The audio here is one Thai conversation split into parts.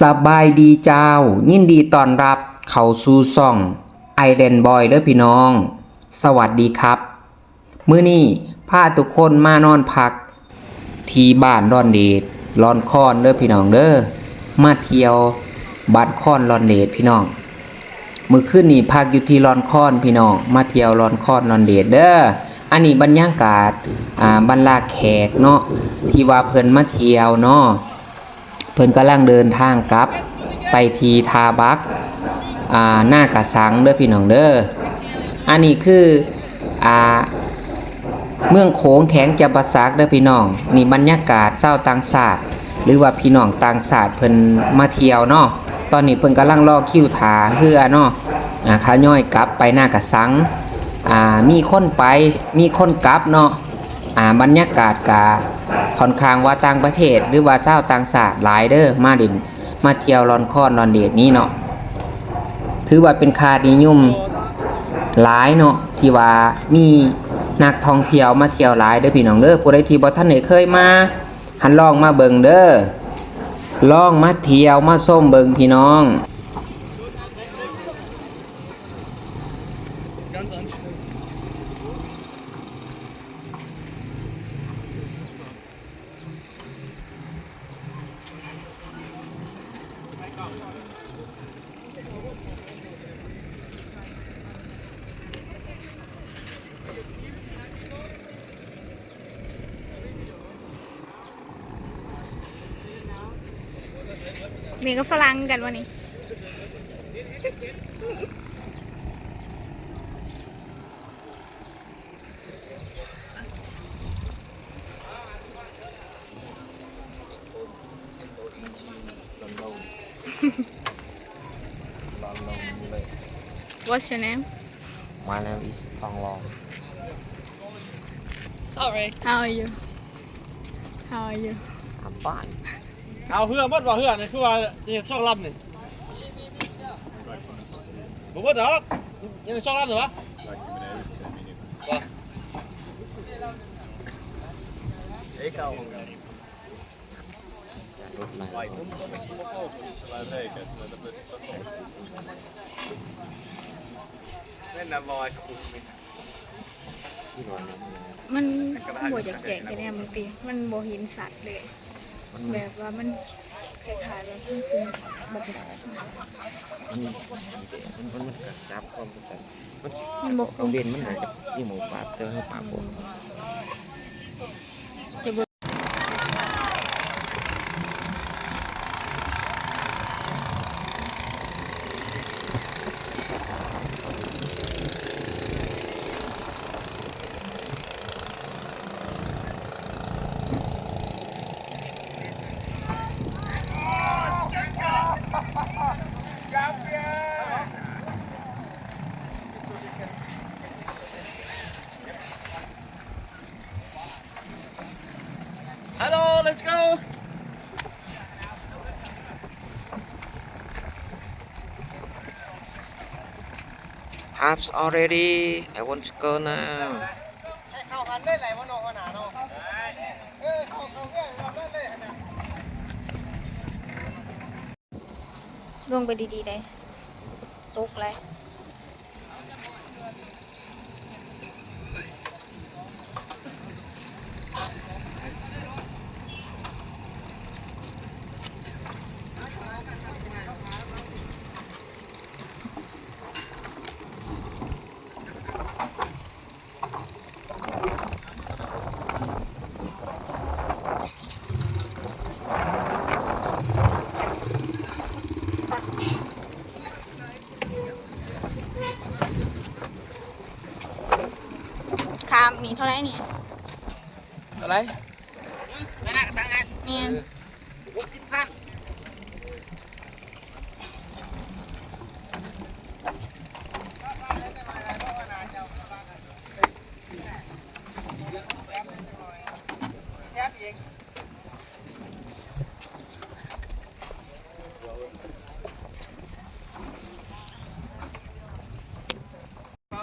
สบายดีเจ้า ยินดีต้อนรับเข้าสู่ซ่องไอแลนด์บอยเด้อพี่น้อง สวัสดีครับ มื้อนี้พาทุกคนมานอนพัก ที่บ้านดอนเดดลอนคอนเด้อพี่น้องเด้อมาเที่ยวบ้านคอนลอนเดดพี่น้องมื้อคืนนี้พักอยู่ที่ลอนคอนพี่น้องมาเที่ยวลอนคอนลอนเดดเด้ออันนี้บรรยากาศอ่าบรรลาแขกเนาะที่ว่าเพิ่นมาเที่ยวเนาะ เพิ่นกำลังเดินทางกลับ ไปทีทาบักอ่าหน้ากะสังเด้อพี่น้องเด้ออันนี้คืออ่าเมืองโขงแข็งจำปาสักเด้อพี่น้องนี่บรรยากาศเศร้าต่างศาสตร์หรือว่าพี่น้องต่างศาสตร์เพิ่นมาเที่ยวเนาะตอนนี้เพิ่นกำลังรอคิวถาเฮือเนาะอ่าขาย่อยกลับไปหน้ากะสังอ่ามีคนไปมีคนกลับเนาะอ่าบรรยากาศกา ค่อนข้างว่าต่างประเทศหรือว่าชาต่างชาสติหลายเด้อมาดิน มาเที่ยวลอนคอนลอนเดดนี้เนาะถือว่าเป็นคานิยมหลายเนาะที่ว่ามีนักท่องเที่ยวมาเที่ยวหลายเด้อพี่น้องเด้อผู้ใดที่บ่ทันได้เคยมาหันลองมาเบิ่งเด้อลองมาเที่ยวมาส้มเบิ่งพี่น้อง นี่ก็ฝรั่งกันวันนี้ What's your name My name is ทองรอง Sorry. How are you How are you I'm fine เอาเพื่อมดว่าเพื่อนี่คือว่านี่ช่องลำนี่บ่บ่ดอกยังช่องลำเหรอวะวะรถไหลมันบวจากแจกกันเนี่ยมึงตีมันโบหินสัตว์เลย แบบว่ามันคล้ายๆว่ามันคือแบบมันสีแดงมันมันมันกระจับความเข้าใจมันสีมันบ่คเอางเบนมันน่าจะมีหมูปลาเจอให้ปลาปนจ ฮัลโหล let's go Half already I want to go now ให้เข้ากันได้ไหลวะน้องขนาดน้องเออเข้าเข้าแย่งเราได้เลยนะลงไปดีๆได้ตกเลย คามมีเท่าไหร่นี่ อะไรเมียนหกสิบพัน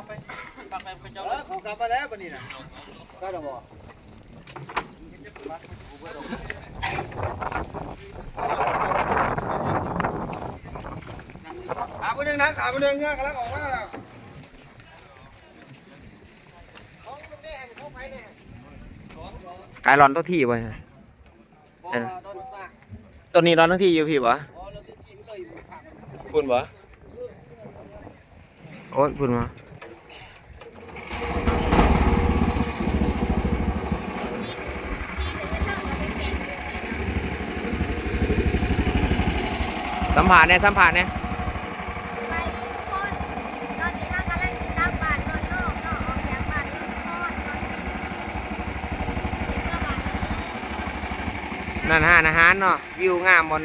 ไปปักไปเจ้าแล้วเขากลับมาแล้วปะนี่นะก็จะบอก นะขามันเดินเงี้ยกำลังออกมาแล้วของแม่ของไปเนี่ยสองสอง กายร้อนตัวที่ไว้บ่ต้นซากตัวนี้ร้อนทั้งที่อยู่พี่บ่อ๋อเราจะจิ้มเลยอยู่ข้างคุณบ่โอ้ยคุณมาสัมผัสเนี่ยสัมผัสเนี่ย ไปทุกคนตอนนี้ถ้ากำลังติดตามบ้านนอนนอกนอกออกจากบ้านนอนนอกตอนนี้เห็นว่าบ้าน นั่นหานอาหารเนาะวิวงามบน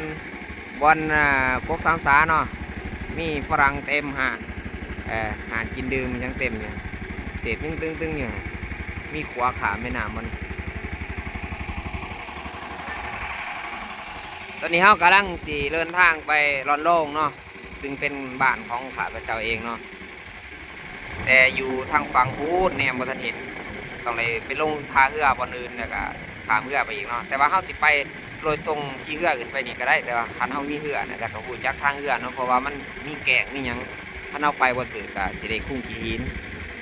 บนอ่ากกสามสาเนาะมีฝรั่งเต็มหาดเอ่อหาดกินดื่มยังเต็มอยู่เศษตึ้งตึ้งตึ้งอยู่มีขวาขาแม่น้ำมันตอนนี้เฮากำลังสี่เดินทางไปลอนโล่งเนาะซึ่งเป็นบ้านของข้าพเจ้าเองเนาะแต่อยู่ทางฝั่งพูดแนมบ่ทันเห็นต้องเลยไปลงทาเรือบนอื่นแล้วก็ ขามเรือไปอีกเนาะแต่ว่าเฮาสิไปโดยตรงที่เรือขึ้นไปนี่ก็ได้แต่ว่าคันเฮามีเรือนี่ยแต่ก็ฮู้จักทางเรือเนาะเพราะว่ามันมีแกงมีหยังคันเฮาไปบ่ถือก็สิได้คุ้งขี้หิน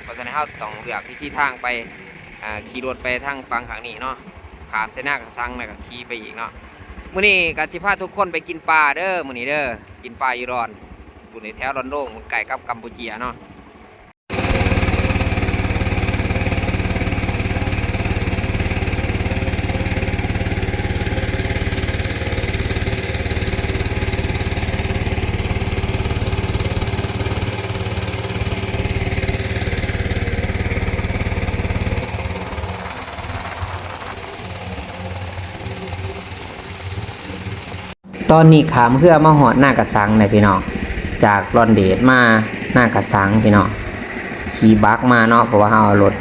เพราะฉะนั้นเฮาต้องเลือกวิธีทางไปอ่าขี่รถไปทางฝั่งข้างนี้เนาะขามเส้นหน้ากระสังแล้วก็ขี่ไปอีกเนาะมื้อนี้ก็สิพาทุกคนไปกินปลาเด้อมื้อนี้เด้อกินปลาอีรอนอยู่ในแถวรอนโล่งมันไก่กับกัมพูเชียเนาะ ตอนนี้ขามเพื่อมาหอดหน้ากระสังเนี่ยพี่น้องจากลอนเดดมาหน้ากระสังพี่น้องขี่บักมาเนาะเพราะว่าเราเอารถ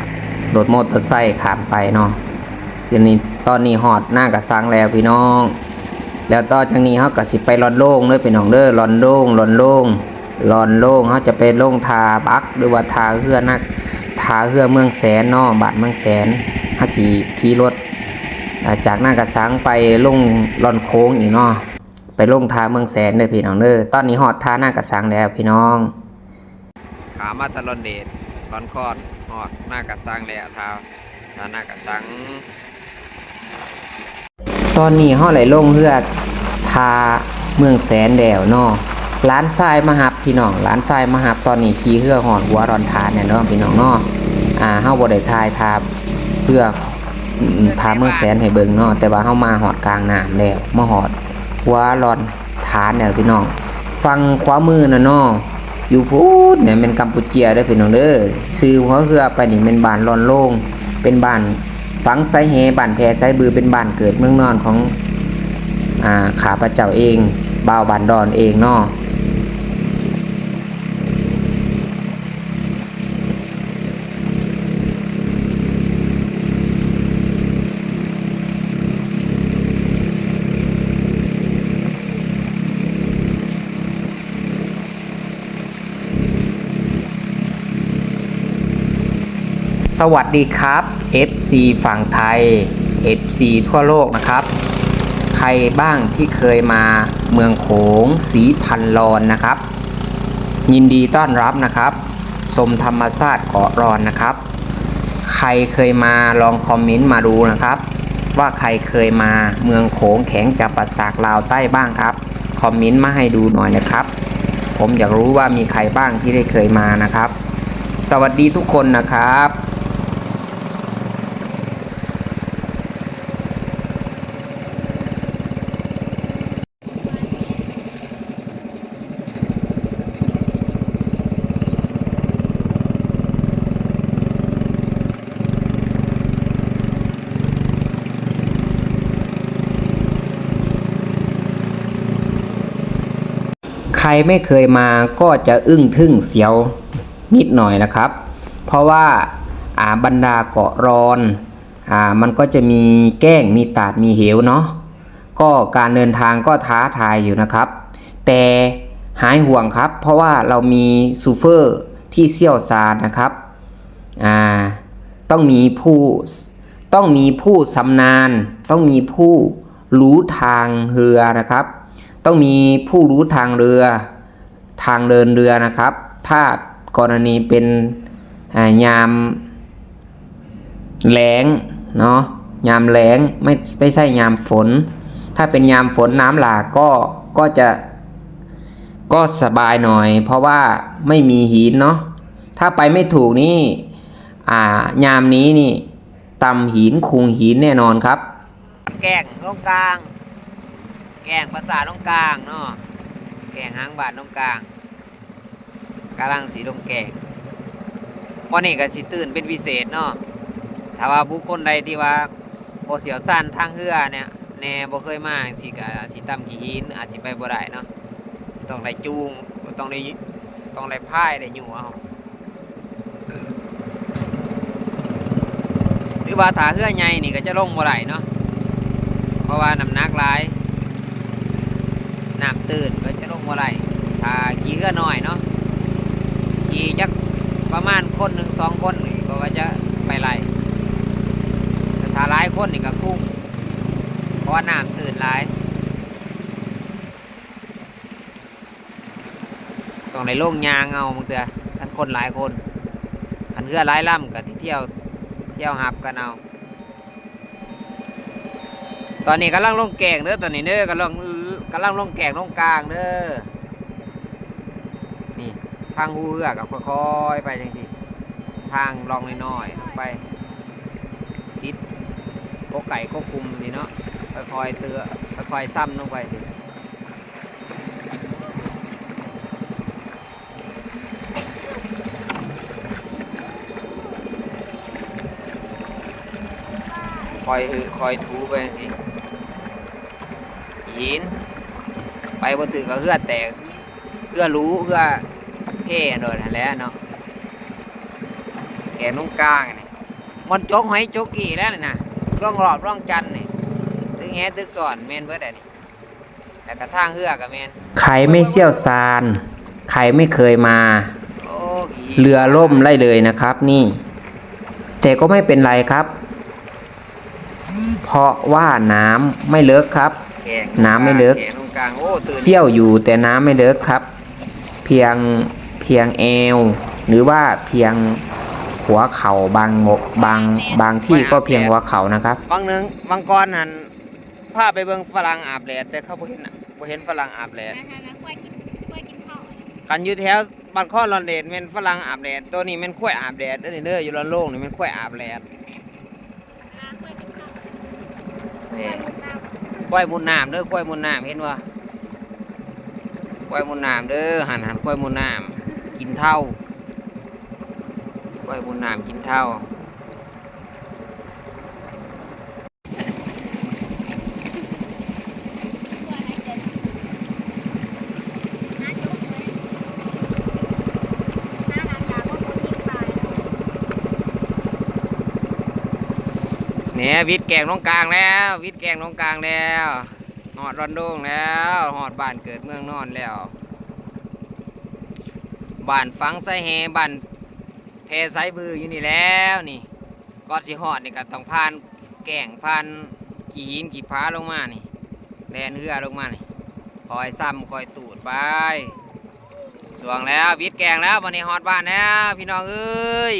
รถมอเตอร์ไซค์ขามไปเนาะทีนี้ตอนนี้หอดหน้ากระสังแล้วพี่น้อง แล้วต่อจากนี้เขาก็สิไปลอนโล่งเด้อพี่น้องเด้อลอนโล่งลอนโล่งลอนโล่งเขาจะไปโล่งทาบักหรือว่าทาเฮือนักทาเฮือเมืองแสนเนาะบาดเมืองแสนเขาสิขี่รถจากหน้ากระสังไปลงลอนโค้งอีกเนาะ ไปลงทาเมืองแสนเด้อพี่น้องเด้อตอนนี้ฮอดทาหน้ากระสังแล้วพี่น้องขามาตะลอนเดดลอนคอนฮอดหน้ากระสังแล้วทาทาหน้ากระสัง ตอนนี้เฮาไหลลงเฮือทาเมืองแสนแล้วเนาะร้านทรายมาหับพี่น้องร้านทรายมาหับตอนนี้ขี่เฮือหอดหัวรอนทาเนี่ยเนาะพี่น้องเนาะอ่าเฮาบ่ได้ทายทาเพื่ออืมทาเมืองแสนให้เบิ่งเนาะแต่ว่าเฮามาหอดกลางน้ำแล้วมาหอด หัวรอนฐานเนี่ยพี่น้องฟังขวามือน่ะน้ออยู่พูดเนี่ยเป็นกัมพูเชียเด้พี่น้องเด้อซื้อหัวเรือไปนี่เป็นบ้านรอนโล่งเป็นบ้านฝังไซเฮบ้านแพรไซบือเป็นบ้านเกิดเมืองนอนของอ่าขาพระเจ้าเองบ่าวบานดอนเองเนาะ สวัสดีครับ FC ฝั่งไทย FC ทั่วโลกนะครับ ใครบ้างที่เคยมาเมืองโขงสีพันลอนนะครับ ยินดีต้อนรับนะครับชมธรรมชาติเกาะรอนนะครับ ใครเคยมาลองคอมเมนต์มาดูนะครับ ว่าใครเคยมาเมืองโขงแข็งจับปัสสากลาวใต้บ้างครับคอมเมนต์มาให้ดูหน่อยนะครับ ผมอยากรู้ว่ามีใครบ้างที่ได้เคยมานะครับ สวัสดีทุกคนนะครับ ใครไม่เคยมาก็จะอึ้งทึ่งเสียวนิดหน่อยนะครับ เพราะว่าอาบรรดาเกาะรอนอ่ามันก็จะมีแก้งมีตาดมีเหวเนาะก็การเดินทางก็ท้าทายอยู่นะครับ แต่หายห่วงครับ เพราะว่าเรามีซูเฟอร์ที่เชี่ยวชาญนะครับอ่าต้องมีผู้ต้องมีผู้สำนาญต้องมีผู้รู้ทางเรือนะครับ ต้องมีผู้รู้ทางเรือ ทางเดินเรือนะครับ ถ้ากรณีเป็นายามแล้งเนาะยามแล้งไม่ไม่ใช่ยามฝน ถ้าเป็นยามฝนน้ำหลากก็ก็จะก็สบายหน่อย เพราะว่าไม่มีหินเนาะถ้าไปไม่ถูกนี่อ่ายามนี้นี่ตำหินคุงหินแน่นอนครับ แกงตรงกลาง แกงภาษาตรงกลางเนาะแกงหางบาทตรงกลางกำลังสีตรงแกงวันนี้ก็สิตื่นเป็นพิเศษเนาะถ้าว่าบุคคลใดที่ว่าบ่เสียวสั้นทางเรือเนี่ยแน่บ่เคยมาสิก็อาจสิตำขี้หินอาจสิไปบ่ได้เนาะต้องได้จูงต้องได้ต้องได้พายได้อยู่เอาหรือว่าถ้าเรือใหญ่นี่ก็จะลงบ่ได้เนาะเพราะว่าน้ำหนักหลาย น้ำตื่นก็จะลงบ่ไหลถ้าขี่เรือน้อยเนาะขี่จักประมาณคนหนึ่งสองคนนี่ก็จะไปไหลแต่ถ้าหลายคนนี่ก็คุ้มเพราะว่าน้ำตื่นหลายต้องในโล่งยางเอาบางเตือท่านคนหลายคน อันเรือหลายลำกับที่เที่ยวเที่ยวหับกันเอาตอนนี้กำลังลงแกงเด้อตอนนี้เด้อกำลัง กำลังลงแกงลงกลางเด้อนี่ทางหูเอือกับค่อยๆไปจังสิทางลองน้อยๆไปติดกกไก่กกคุมนี่เนาะค่อยๆเตือค่อยๆซ้ำลงไปสิคอยคอยถูไปสิหิน ไปบนถึงก็เหือแตกเหือรู้เหือเพ่โดนนั่นแหล้วเนาะแกนตรงกลางนี่มันจกหอยจกกี่แล้วนี่นะร่องรอบร่องจันทร์นี่ตึกแฮตึกสอนแมนเบิดอันนี้แต่กระทั่งเหือกับแมนใครไม่เชี่ยวชาญใครไม่เคยมา โอ้กี่เรือล่มไล่เลยนะครับ นี่ แต่ก็ไม่เป็นไรครับ เพราะว่าน้ำไม่เลิกครับแกน้ำไม่ลึกแกนตรงก ลางโอ้ตื่นเชี่ยวอยู่แต่น้ำไม่เลิกครับ เพียงเพียงเอว หรือว่าเพียงหัวเข่าบางงกบางบางที่ก็เพียงหัวเข่านะครับ บางหนึงบางกรหันพาไปเบิ่งฝรั่งอาบแดดแต่เขาบ่เห็นน่ะบ่เห็นฝรั่งอาบแดดนะคะนะกล้วยกินกล้วยกินข้าวกันอยู่แถวบ้านข้อลอนเดดแม่นฝรั่งอาบแดดตัวนี้แม่นข้วยอาบแดดเด้อนี่เด้ออยู่ลอนโล่งนี่แม่นข้วยอาบแดดนะกล้วยกินข้าวนี่กล้วยมุนน้ข้วยมุนน้ำเด้อข้วยมุนน้ำเห็นบ่ ข้วยมุนน้ำเด้อหันหันข้วยมุนน้ำกินเท่าข้วยมุนน้ำกินเท่าเนี่ยวิทย์แกงลงกลางแล้ว วิทย์แกงลงกลางแล้ว หอดรอนโดงแล้วหอดบ้านเกิดเมืองนอนแล้วบ้านฟังไสแฮบ้านแพไซบืออยู่นี่แล้วนี่ก็สิหอดนี่ก็ต้องผ่านแก่งผ่านกี่หินกี่ผาลงมานี่แลนเรือลงมานี่คอยซ้ำคอยตูดไปสวงแล้ววิทย์แกงแล้ววันนี้หอดบ้านแล้วพี่น้องเอ้ย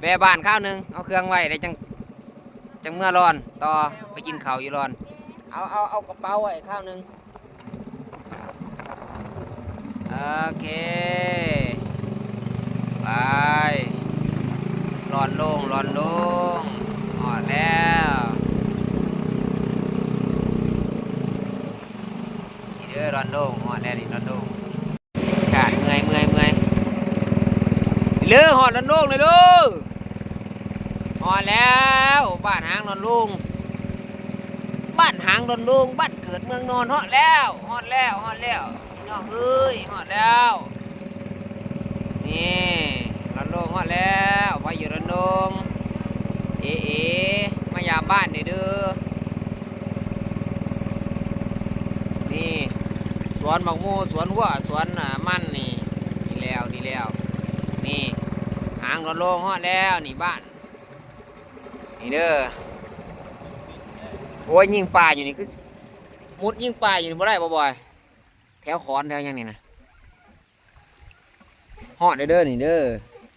แว่บ้านข้าวหนึ่งเอาเครื่องไว้ได้จัง จังเมื่อร้อน ต่อไปกินข้าวอยู่ร้อน เอาเอาเอากระเป๋าไว้ข้าวหนึ่งโอเค ไปร้อนลงร้อนลงหอดแล้วนี่เด้อร้อนลงหอดแล้วนี่ร้อนลงอากาศเมื่อยเมื่อยเมื่อยเลือหอดร้อนลงเลยลูก อแล้ว บ้านหางนอนลุง บ้านหางนอนลุง บ้านเกิดเมืองนอนฮอดแล้วฮอดแล้วฮอดแล้วน้องเอ้ยฮอดแล้วนี่นอนลุงฮอดแล้วไปอยู่นอนลุงเอ๋เอ๋มายามบ้านเด้อนี่สวนบักโมสวนหัวสวนมันนี่ดีแล้วดีแล้ว นี่หางนอนลุงฮอดแล้วนี่บ้าน นี่เด้อโอ้ยยิงปลาอยู่นี่คือมุดยิงปลาอยู่นี่บ่ได้บ่บ่อยแถวคอนแถวหยังนี่นะฮอดเด้อเด้อนี่เด้อ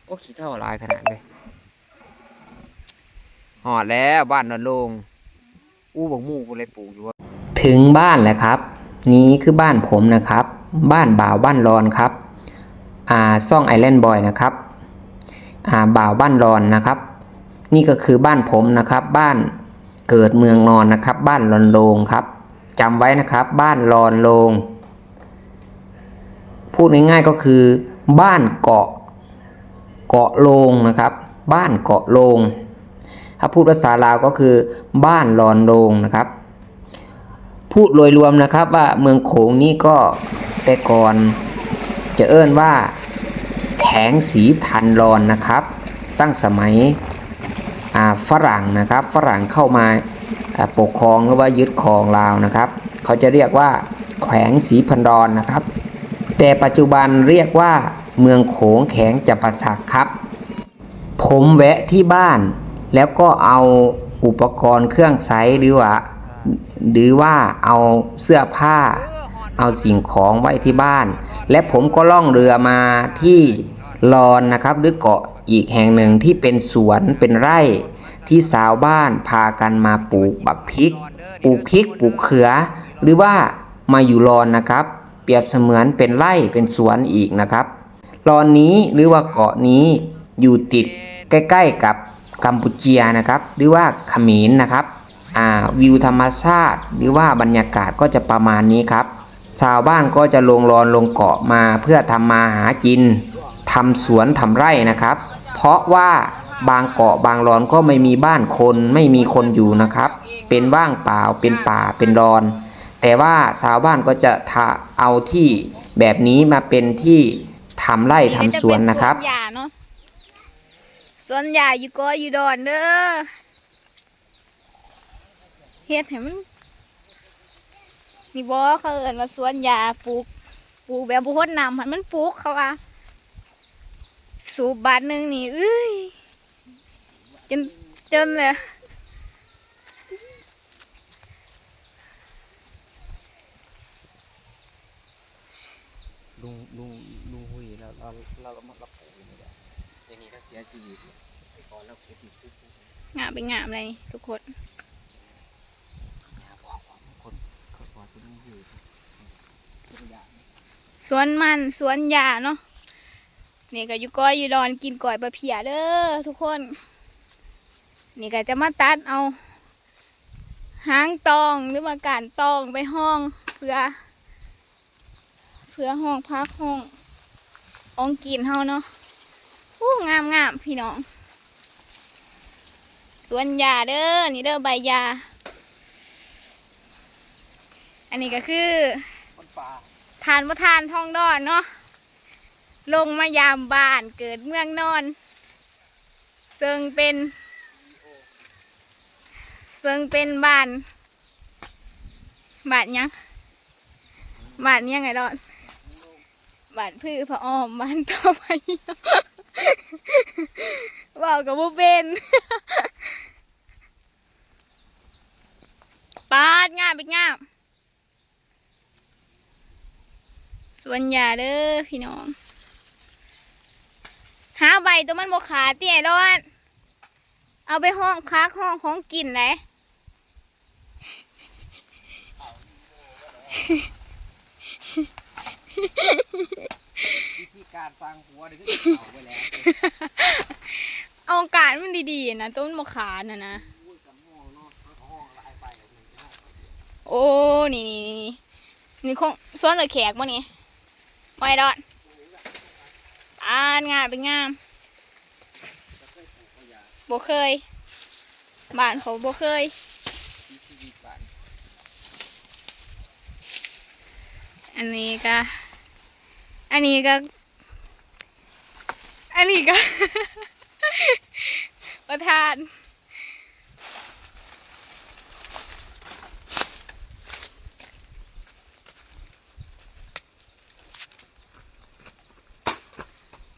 โอ้ขี้เท่าหลายขนาดเลยฮอดแล้วบ้านนอนโลง อู้บักหมู่กูเลยปลูกอยู่ว่าถึงบ้านแล้วครับ นี้คือบ้านผมนะครับ บ้านบ่าวบ้านรอนครับ อ่าซ่องไอแลนด์บอยนะครับ อ่าบ่าวบ้านรอนนะครับ นี่ก็คือบ้านผมนะครับ บ้านเกิดเมืองนอนนะครับ บ้านรอนโลงครับจำไว้นะครับ บ้านรอนโลง พูดง่ายๆก็คือ บ้านเกาะเกาะโลงนะครับ บ้านเกาะโลง ถ้าพูดภาษาลาวก็คือ บ้านรอนโลงนะครับ พูดโดยรวมนะครับว่าเมืองโขงนี้ก็แต่ก่อนจะเอิ้นว่าแข็งสีทันรอนนะครับ ตั้งสมัย ฝรั่งนะครับฝรั่งเข้ามาปกครองหรือว่ายึดครองลาวนะครับ เขาจะเรียกว่าแขวงสีพันรอนนะครับ แต่ปัจจุบันเรียกว่าเมืองโขงแข็งจับประสักครับ ผมแวะที่บ้าน แล้วก็เอาอุปกรณ์เครื่องใช้หรือว่าหรือว่าเอาเสื้อผ้า เอาสิ่งของไว้ที่บ้าน และผมก็ล่องเรือมาที่ ลอนนะครับหรือเกาะอีกแห่งหนึ่งที่เป็นสวนเป็นไร่ที่สาวบ้านพากันมาปลูกบักพริก ปลูกพริกปลูกเขือ หรือว่ามาอยู่ลอนนะครับ เปรียบเสมือนเป็นไร่เป็นสวนอีกนะครับลอนนี้หรือว่าเกาะนี้อยู่ติดใกล้ๆกับกัมพูเชียนะครับ หรือว่าเขมรนนะครับวิวธรรมชาติ หรือว่าบรรยากาศก็จะประมาณนี้ครับ ชาวบ้านก็จะลงรอนลงเกาะมาเพื่อทำมาหากิน ทำสวนทำไร่นะครับ เพราะว่าบางเกาะบางรอนก็ไม่มีบ้านคนไม่มีคนอยู่นะครับ เป็นว่างเปล่าเป็นป่าเป็นรอน แต่ว่าชาวบ้านก็จะทาเอาที่แบบนี้มาเป็นที่ทำไร่ทำสวนนะครับสวนหญ้าเนาะสวนหญ้าอยู่ก็อยู่ดอนเด้อเฮ็ดให้มันนี่บ่เขาเอิ้นว่าสวนหญ้าปลูกปลูกแบบบ่รดนำให้มันปลูกเขาว่า สูบบาทหนึงนี่เอ้ยจนจนเลยลุงลุงลุงหุยเราเราเราเราเราปลูกนี่แหละอย่างนี้เราเสียชีวิตก่อนเราเก็บอีกปุ๊บงามเป็นงามเลยทุกคนคนคนพอที่ลุงหุยตัวอย่างสวนมันสวนหญ้าเนาะ นี่ก็อยู่ก้อยอยู่ดอนกินก่อยบะเพียเด้อทุกคน นี่ก็จะมาตัดเอาหางตองหรือว่าการตองไปห้องเพื่อ เพื่อห้องพักห้ององกินเฮาเนาะอู้งามงามพี่น้อง สวนหญ้าเด้อนี่เด้อใบหญ้าอันนี้ก็คือทานประทานทองดอนเนาะ ลงมายามบ้านเกิดเมืองนอน ซึ่งเป็น ซึ่งเป็นบ้านบ้านยังบ้านยังไงดอนบ้านพืชพระอ้อมบ้านต่อไปบอกกับบุเป็นปาดงามไปงามสวนยาเด้อพี่น้อง หาใบตัวมันบกขาเตี้ยร้อนเอาไปห้องค้าห้องของกินเลยวิธีการฟังหัวนี่คือเอาไว้แล้วเอาการมันดีๆนะต้นมะขามน่ะนะโอ้นี่นี่นี่นี่คงส่วนเหลือแขกบ่นี่ไว้ดอน อ่านงานเป็นงามบ่เคยบ้านเขาบ่เคยอันนี้ก็ อันนี้ก็ อันนี้ก็ ประธาน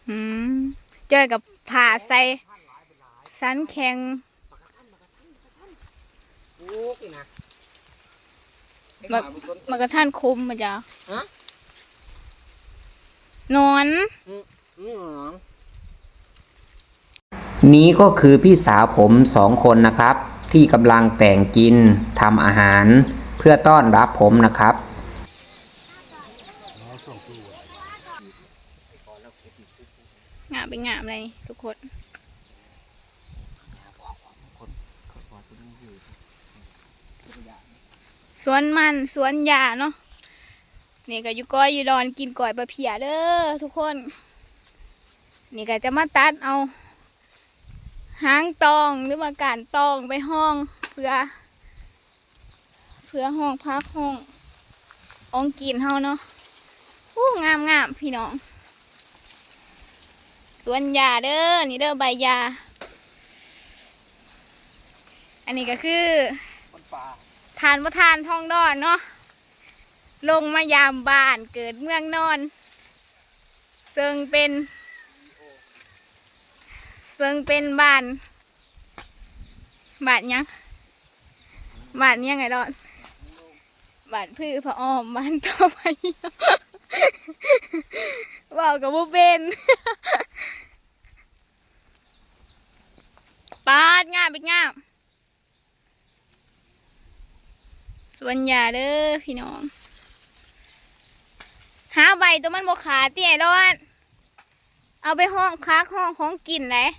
อืมเจอกับผ่าใส่สันแข็งปลูกนี่นะแบบมันกระท่านคมมาจ้ะฮะนอนอืมนี้ก็คือพี่สาวผมสองคนนะครับ ที่กำลังแต่งกินทำอาหาร เพื่อต้อนรับผมนะครับ งาม เป็นงามเลยนี่ทุกคนสวนมันสวนยาเนาะนี่ก็อยู่ก้อยอยู่ดอนกินก่อยปลาเพียเด้อทุกคน นี่ก็จะมาตัดเอาหางตองหรือว่าการตองไปห้องเพื่อ เพื่อห้องพักห้องอองกินเฮาเนาะอู้งามงามพี่น้อง สวนยาเด้อนี่เด้อใบยา อันนี้ก็คือคนป่าทานประทานทองดอนเนาะลงมายามบ้านเกิดเมืองนอนซึ่งเป็นซึ่งเป็นบ้านบ้านหยังบ้านยังไงดอนบ้านพืชพระอ้อมบ้านต่อไป บอกกับว่เป็นปาดงามเป็นงามสวนยาเด้อพี่น้อง หาใบตัวมันบกขาเตี้ยร้อนเอาไปห้องค้ากห้องของกินเลย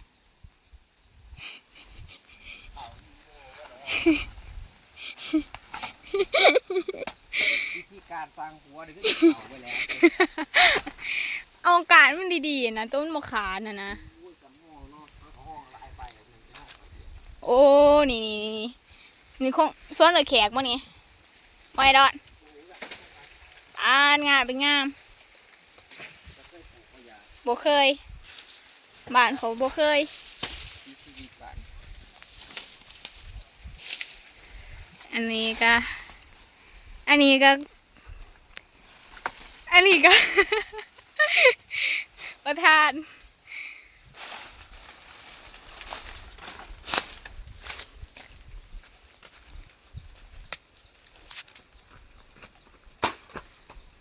การสร้างหัวเดี๋ยวก็เอาไปแล้วเอาการมันดีๆนะต้นบกขาน่ะนะอุ้ยกับห้องเนาะห้องหลายไปหนึ่งห้องโอ้ นี่นี่นี่นี่คงสวนเหลือแขกมั้นี่ไว้ดอนอ่านงามเป็นงามบ่เคย บ้านเขาบ่เคยที่ชีวิตบ้านอันนี้ก็ อันนี้ก็ อันนี้ก็ ประธาน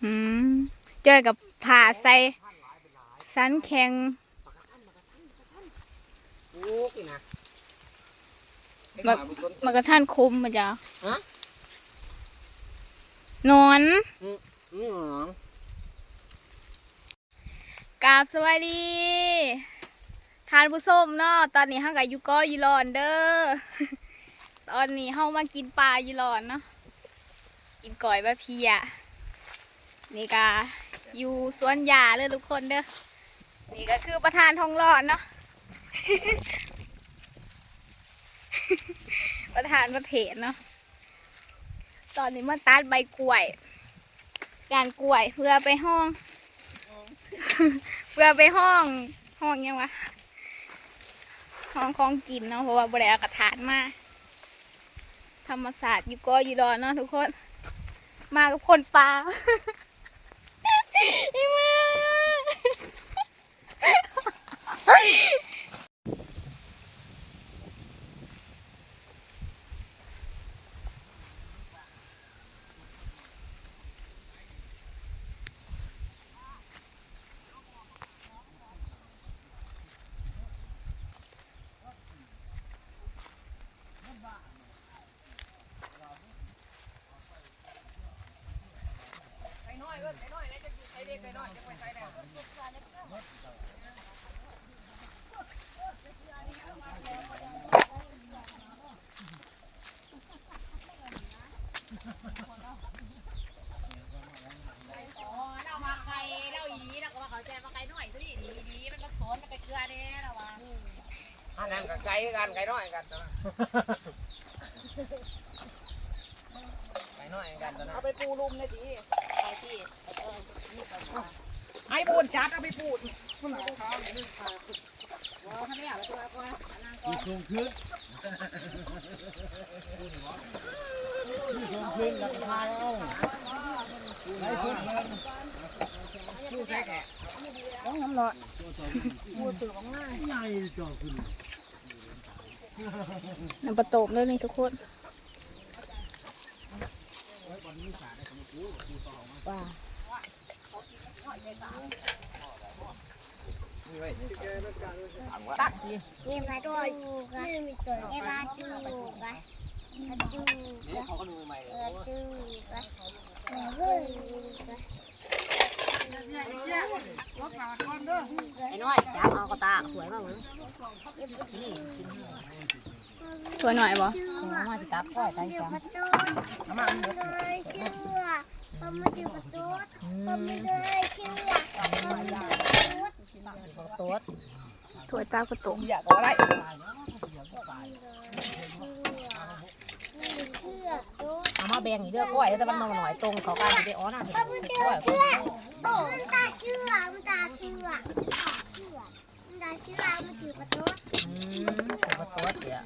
อืมเจอกับผ่าใส่สันแข็งโอ้ยนะแบบมันก็ท่านคมมาจ้ะฮะนอน อืม กราบสวัสดี ทานผู้ส้มเนาะตอนนี้ห้างกับยูก็ยูรอนเด้อตอนนี้เฮามากินปลายูรอนเนาะกินก่อยบะเพียนี่กาอยู่สวนยาเลยทุกคนเด้อนี่ก็คือประธานทองหลอดเนาะประธานประเทศเนาะตอนนี้มาตัดใบกล้วยการกล้วยเพื่อไปห้อง เพื่อไปห้องห้องยังวะห้องของกินเนาะเพราะว่าบริอากระฐานมาธรรมศาสตร์อยู่ก็อยู่รอนเนาะทุกคน มากับคนปลาอีมา เรามาไกลเรา อีนี้เราก็ว่าเขาแจมาไกลหน่อยสิดีดีมันผสมมันไปเกลือแน่เราว่าอันนั้นก็ไกลกันไกลน้อยกันตัวนั้นไกลน้อยกันตัวนั้นเอาไปปูรุมเลยดิไปที่ ให้ปูนจัดเอาไปปูนคุณหมอเขาว่าเขาเนี่ยเราตัวก็นางก็สูงขึ้นสูงขึ้นแล้วก็พายเอาได้ขึ้นเงินผู้ใช้แขกต้องน้ำหลอดปูตื่นของง่ายใหญ่จ่อขึ้นน้ำประตบเลยนี่ทุกคนว่า เยี่ยมมาดูกันเยี่ยมาดูกันมาดูกันเขาก็ดูใหม่เลยมาดูกันมาดูกันไอ้น้อยจับเอากระตาสวยมากเลยตัวหน่อยบ่เชื่อเอามาสิจับก้อยใส่เดี๋ยจังมาเคยเชื่อผมไม่ดูประตูผมไม่เคยเชื่อผมไม่เดี๋ยว ประตูตัวถั่วตากระตุกอยากเอาอะไรเชื่อตูเอามาแบ่งอีกเด้อก้อยแล้วแต่มันมาหน่อยตรงเขากันสิได้อ๋อน่ะผมไม่เชื่อเชื่อโอ้ตาเชื่อมันตาเชื่อมันตาเชื่อมันถือประตูอืมเอาตัวเสีย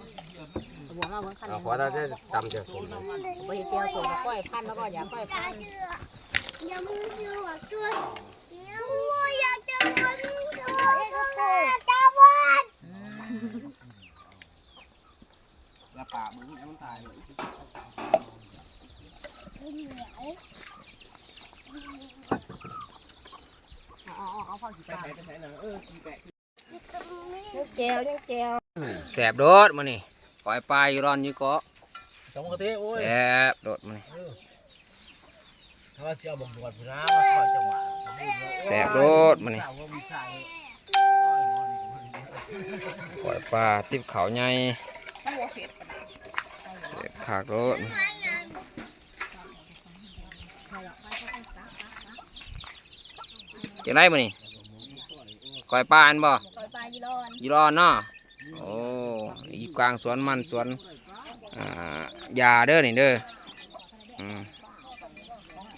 หัวมาเบิ่งคันเอาขอถ้าจะตำจะสมบ่เกี่ยวส่งก้อยพันแล้วก็อยากก้อยตาพันเชื่ออย่ามึงเชื่อตัว แล้วป่ามึงมันตายเลยเอาเอาเอาเข้าสิไปตาไหนไปไหนนะเออแกะแจวยังแจวแสบโดดมานี่ปล่อยปลาอยู่ร้อนอยู่เกาะจงกะเทโอ้ยแสบโดดมานี่ถ้าว่าเสียบอกบวชพี่นะมาสอยจังหวะแสบโดดมานี่ ปล่อยปลาติบเขาใหญ่แสบขากโดดจังไรมนี่ปล่อยปลาอันบ่ปล่อยปลายีรอนอยู่รอนเนาะโอ้ยกลางสวนมันสวนอ่ายาเด้อนี่เด้อ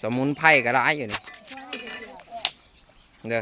สมุนไพรก็ได้อยู่นี่เด้อ